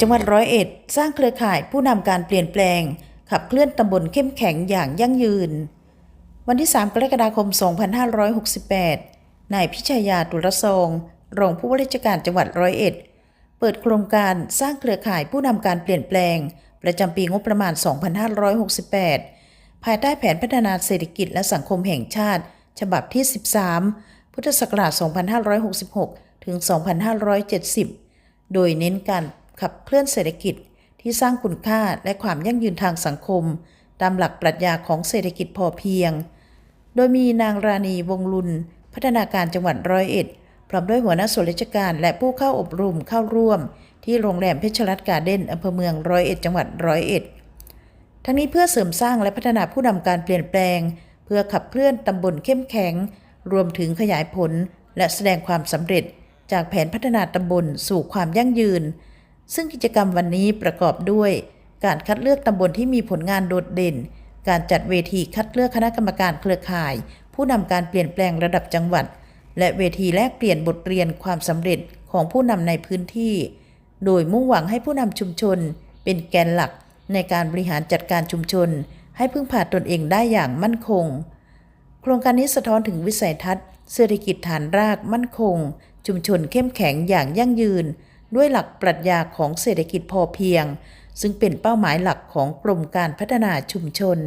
จังหวัดร้อยเอ็ดสร้างเครือข่ายผู้นำการเปลี่ยนแปลง ขับเคลื่อนตำบลเข้มแข็งอย่างยั่งยืน วันที่ 3 กรกฎาคม 2568 นายพิชยาตุลซองรองผู้ว่าราชการจังหวัดร้อยเอ็ด เปิดโครงการสร้างเครือข่ายผู้นำการเปลี่ยนแปลง ประจำปีงบประมาณ 2568 ภายใต้แผนพัฒนาเศรษฐกิจและสังคมแห่งชาติ ฉบับที่ 13 พุทธศักราช 2566 ถึง 2570 โดยเน้นการ ขับเคลื่อนเศรษฐกิจที่สร้างคุณค่าและความยั่งยืนทางสังคม ตามหลักปรัชญาของเศรษฐกิจพอเพียง โดยมีนางราณีวงลุน พัฒนาการจังหวัดร้อยเอ็ด พร้อมด้วยหัวหน้าส่วนราชการและผู้เข้าอบรมเข้าร่วม ที่โรงแรมเพชรรัตน์การ์เด้นอำเภอเมืองร้อยเอ็ดจังหวัดร้อยเอ็ด ทั้งนี้เพื่อเสริมสร้างและพัฒนาผู้นำการเปลี่ยนแปลง เพื่อขับเคลื่อนตำบลเข้มแข็ง รวมถึงขยายผล และแสดงความสำเร็จ จากแผนพัฒนาตำบลสู่ความยั่งยืน ซึ่งกิจกรรมวันนี้ประกอบด้วย การคัดเลือกตำบลที่มีผลงานโดดเด่น การจัดเวทีคัดเลือกคณะกรรมการเครือข่าย ผู้นำการเปลี่ยนแปลงระดับจังหวัด และเวทีแลกเปลี่ยนบทเรียนความสำเร็จของผู้นำในพื้นที่ โดยมุ่งหวังให้ผู้นำชุมชน เป็นแกนหลักในการบริหารจัดการชุมชน ให้พึ่งพาตนเองได้อย่างมั่นคง โครงการนี้สะท้อนถึงวิสัยทัศน์เศรษฐกิจฐานรากมั่นคง ชุมชนเข้มแข็งอย่างยั่งยืน ด้วยหลักปรัชญาของเศรษฐกิจพอเพียง ซึ่งเป็นเป้าหมายหลักของกรมการพัฒนาชุมชน